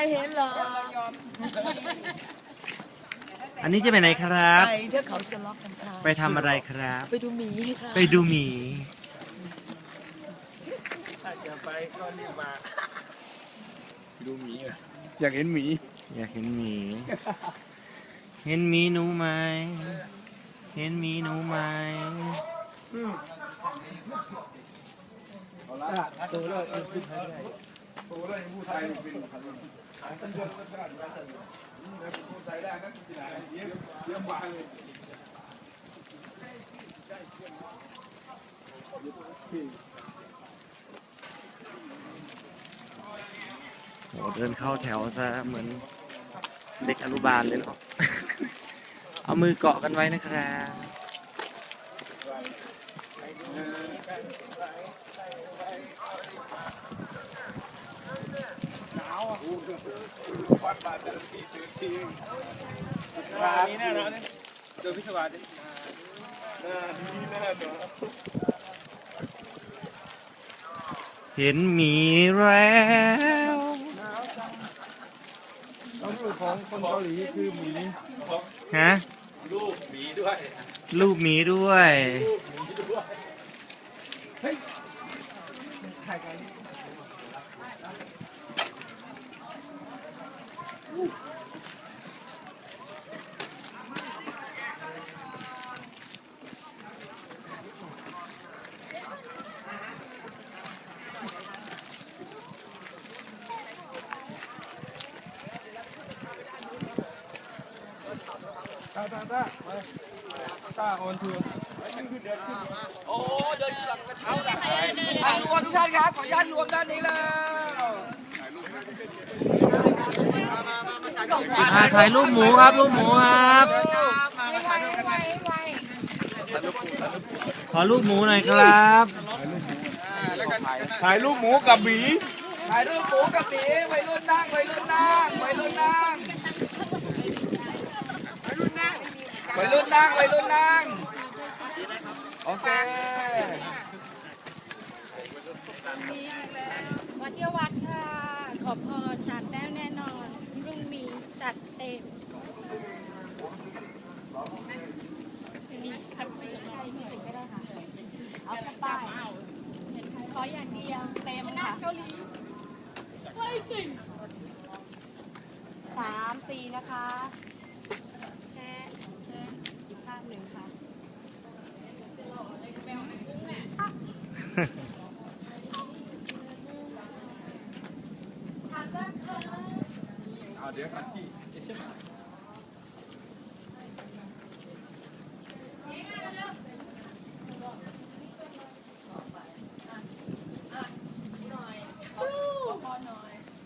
ไม่เห็นเหรออันนี้จะไปไหนครับ ไปเทือกเขาสล็อกกันค่ะไปทำอะไรครับ ไปดูหมีค่ะไปดูหมี ถ้าจะไปก็รีบมาดูหมีอะอยากเห็นหมี อยากเห็นหมี เห็นหมีหนูไหม เห็นหมีหนูไหม เอาละตัวเลยตัว เลยผู้ไทยเป็นผู้ไทยได้นะที่ไหนเยี่ยมเยี่ยมมาเลยโหเดินเข้าแถวซะเหมือนเด็กอนุบาลเลยเนาะ เอามือเกาะกันไว้นะครับ วัดบาทเดินทีเดินทีครับนี่แน่นอนเดินพิศวาสดิหน้าดีหน้าตัวเห็นหมีแล้วต้องรูปของคนเกาหลีคือหมีฮะรูปหมีด้วยรูปหมีด้วยตา ตาตาไปตาออนทัวร์โอ้เดินหลังกระเช้าดักถ่ายรวมทุกท่านครับ ขออนุญาตรวมด้านนี้แล้วถ่ายรูปหมูครับรูปหมูครับขอรูปหมูหน่อยครับถ่ายรูปหมูกับหมีถ่ายรูปหมูกับหมีวัยรุ่นนั่งวัยรุ่นนั่งวัยรุ่นนั่ง วัยรุ่นนั่งวัยรุ่นนั่ง โอเควัดเที่ยววัดค่ะ ขอพรสามแต้มแน่นอนรุ่งมีจัดเต็มมีขับไปใครเหนื่อยก็ได้ค่ะ เอากระเป๋าขออย่างเดียวเต็มค่ะเกาหลีไม่จริงสามสี่นะคะาพหนึ่งค่ะอ่าเดี๋ยวกันที่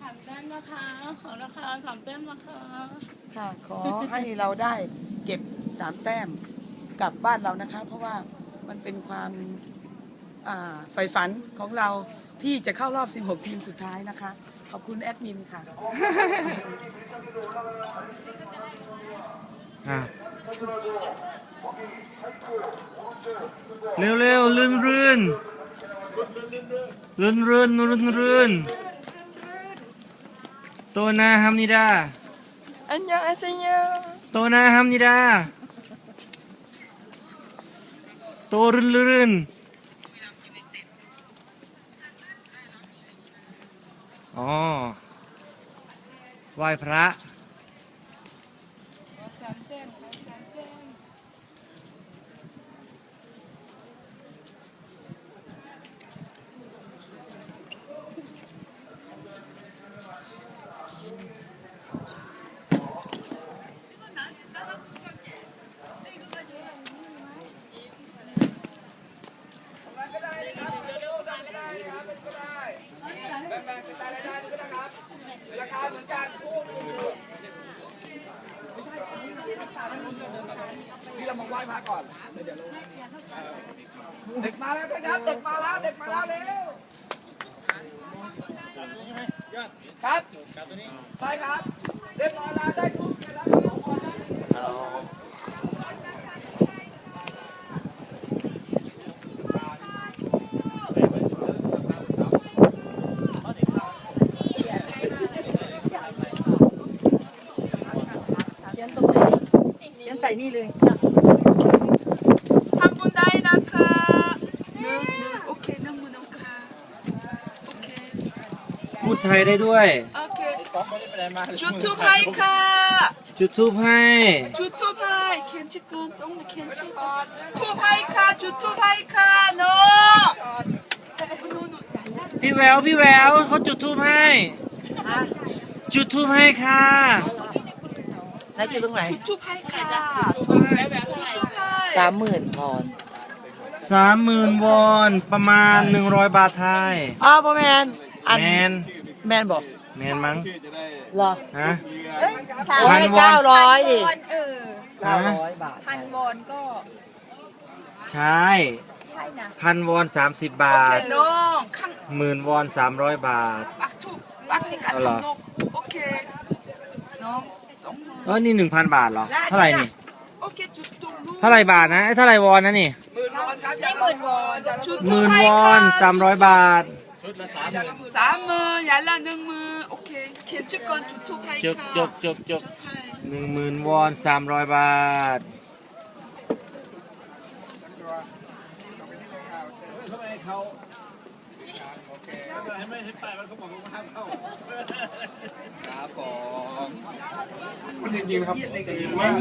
สามแต้มนะคะ ขอราคาสามแต้มนะคะ ค่ะ ขอให้เราได้เก็บ สามแต้มกลับบ้านเรานะคะ เพราะว่ามันเป็นความอ่าใฝ่ฝันของเราที่จะเข้ารอบ 16 ทีมสุดท้ายนะคะ ขอบคุณแอดมินค่ะอะเร็วเร็วๆลื่นรื่นลื่นรื่นลื่นรื่นโตนาฮัมนิดาอันยองอาเซโยโตนาฮัมนิดา โตรื่นรื่นอ๋อไหว้พระ อยมาก่อนเดี๋ยวลงเด็กมาแล้วเด้วยนะเด็กมาแล้วเด็กมาแล้วเร็วครับใช่ครับเรียบร้อยแล้วได้ทุกแล้วใส่นี่เลย ไทยได้ด้วย โอเค จุดทูปให้ค่ะ จุดทูปให้ จุดทูปให้เขียนชื่อก่อนต้องเขียนชื่อก่อนทูปให้ค่ะ จุดทูปให้ค่ะเนาะพี่แวว พี่แววเขาจุดทูปให้ จุดทูปให้ค่ะแล้วจุดตรงไหน จุดทูปให้ค่ะจุดจุดทูปให้สามหมื่นพรสามหมื่นวอนประมาณหนึ่งร้อยบาทไทย อ้าวพ่อแมนอัน แมนแมนบอกแมนมั้งเหรอฮะโอ้ยเก้าร้อยดิเออเก้าร้อยบาทพันวอนก็ใช่ใช่นะ พันวอนสามสิบบาทน้องข้างหมื่นวอนสามร้อยบาทปักทูปปักที่กันเอาเหรอนกโอเคน้องสองหมื่นเออนี่หนึ่งพันบาทเหรอ เท่าไหร่นี่โอเคจุดตรงนู้นเท่าไหร่บาทนะเอ้ยเท่าไหร่วอนนะนี่หมื่นวอนครับได้หมื่นวอนจุดหมื่นวอนสามร้อยบาท สามหมื่นอย่าละหนึ่งหมื่นโอเคเขียนชื่อก่อนจุดทูปให้ จบ ค่ะ จบจบจบ จุดให้ หนึ่งหมื่นวอนสามร้อยบาท มันจริงๆนะครับสูงมาก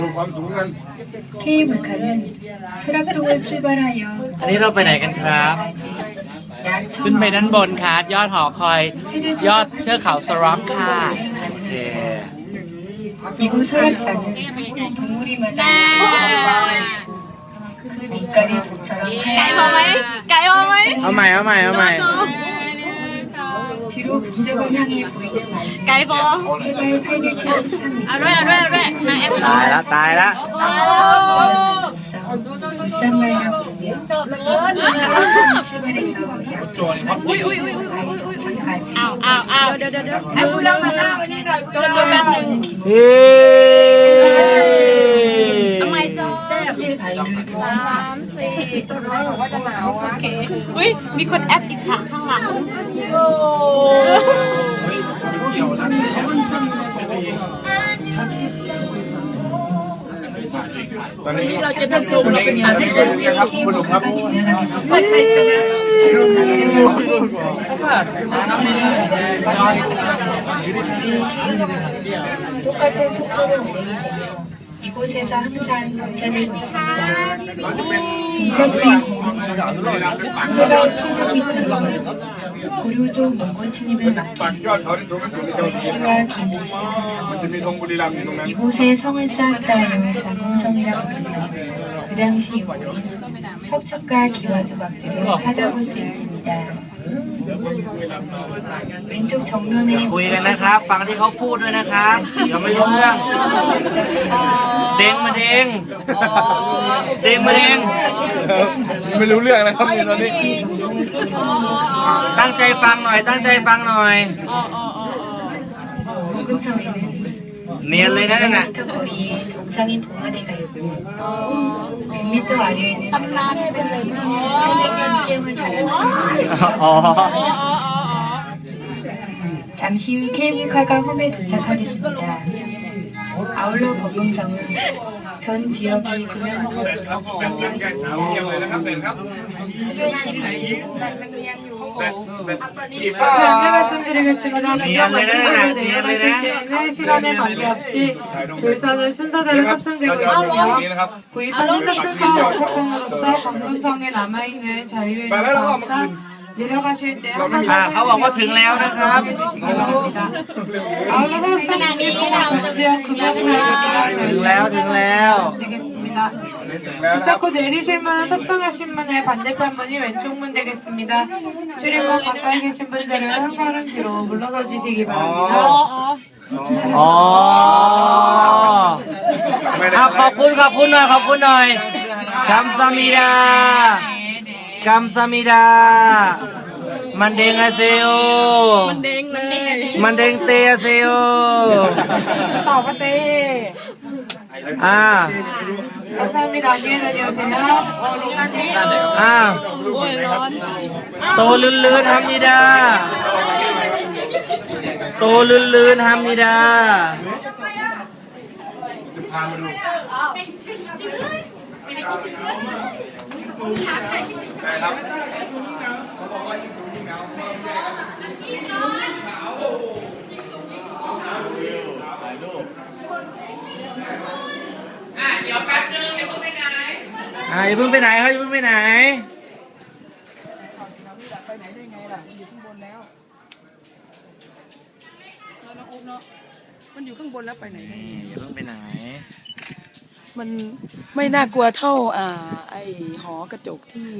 ดูความสูงกัน 케이블카는 프라크을 출발하여 อันนี้เราไปไหนกันครับ ขึ้นไปด้านบนครับ ยอดหอคอย ยอดเทือกเขาสร็อกค่ะ โอเค 이곳 설악산은 동물이 많아 그 빛깔이 모처럼 ไก่พอไหมไก่พอไหม เอาใหม่เอาใหม่เอาใหม่ 뒤로 문적을 향해 보이는 ไก่พอ 해발 873m เอาด้วยเอาด้วยเอาด้วยมาแอป ตายละตายละ 울산마을이 จบเลยโจรครับอุ้ยอุ้ยอุ้ยอาวอ้าวอ้าวเดี๋ยวเดี๋ยวเดี๋ยวไอ้กูเล่ามาหน้าวันนี้หน่อยโจนโจรแป๊บนึงเฮ้ยทำไมโจนสามสี่ว่าจะหนาวโอเคอุ้ยมีคนแอปอิจฉาข้างหลังโอ้ ตอนนี้เราจะต้องจงเราเป็นอย่างให้สูงที่สุดคุณลุงครับไม่ใช่ชนะทุกประเทศทุกประเททุกตัศ 이곳에서 항상 정차되고 있습니다. 동작지인 해발 700m 고려조 몽골 침입을 ปัก 막기 ยอดเขาที่สูงที่สุดในจังหวัด 시와 김씨의 มัน 도착 จะมีธงบุรีรัมย์อยู่ตรงนั้น 이곳에 성을 쌓았다 하여 장흥성이라고 불리며 그 당시 인물인 석축과 기와조각들을 찾아볼 수 있습니다. 왼쪽 정면에 คุยกันนะครับ ฟังที่เขาพูดด้วยนะครับเดี๋ยวไม่รู้เรื่อง เด้งมาเด้งเด้งมาเด้ง ไม่รู้เรื่องนะครับตอนนี้ ตั้งใจฟังหน่อย ตั้งใจฟังหน่อย 구금성에는 เนียนเลยนะนั่นน่ะ 100m 거리에 정상인 동아대가 있고 100m 아래에는 800년 수령을 자랑하고 อ๋อ 잠시 후 케이블카가 홈에 도착하겠습니다. 아울러 법인성은 전 지역이 구면하고 안내 말씀드리겠습니다. 미안해라. 시간에 관계없이 조사는 순서대로 탑승되고 있으며 구입한 탑승권 원곡공으로서 건금성에 남아있는 자유의 자동차 อ่าเขาบอกว่าถึงแล้วนะครับ 바랍니다. 아울러 설상님 지역 금연구역입니다. ถึงแล้วถึงแล้ว 되겠습니다. 도착 후 내리실 문 탑승하신 문의 반대편 문이 왼쪽 문 되겠습니다. 출입문 가까이 계신 분들은 한 걸음 뒤로 물러서 주시기 바랍니다. อ๋อเอาขอบคุณขอบคุณหน่อยขอบคุณหน่อยกัมซามิดา คำมซามิดา มันเด้งอาเซโอ มันเด้งเลยมันเด้งเตอาเซโอ ตอบว่าเต้อ่า ถ้าไม่ดังยืนเดียวสินะอ่า โอ้ร้อนโตลื่นๆืนฮันิดา โตลื่นๆืนนิดานชุดพื่ม่ด้ สูงแล้วใช่ครับเขาบอกว่ายิ่งสูงยิ่งหนาวเพราะว่ายกกันอะเดี๋ยวแป๊บนึงอย่าเพิ่งไปไหนอ่าอย่าเพิ่งไปไหนครับอย่าเพิ่งไปไหนไปไหนได้ไงล่ะมันอยู่ข้างบนแล้วเออน้องอุ๊บเนาะมันอยู่ข้างบนแล้วไปไหนได้อย่าเพิ่งไปไหนมันไม่น่ากลัวเท่าอ่า อหอกระจกที่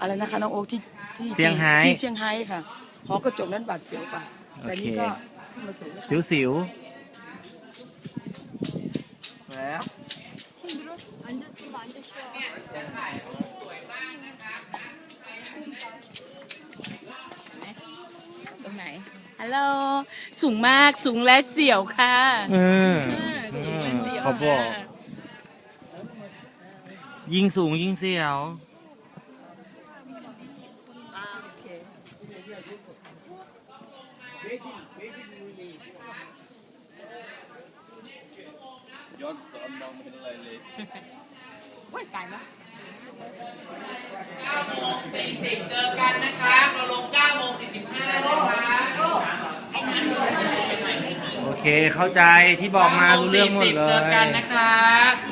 อะไรนะคะน้องโอ๊คที่ที่เซี่ยงไฮ้ที่เชียงไฮ้ค่ะ หอกระจกนั้นบาดเสียวกว่าแต่นี่โอเค ก็ขึ้นมาสูงนะคะสิวสิวตรงไหน ฮัลโหล สูงมาก สูงและเสียวค่ะเออเออ สูงและเสียวเขาบอก ค่ะ ยิงสูงยิงเสียว ย้อนสอนมองไม่เห็นอะไรเลยโอ้ยตายแล้ว40 เจอกันนะครับ เราลง9โมง45นะคะโอเคเข้าใจที่บอกมารู้เรื่องหมดเลเจอกันย นะครับ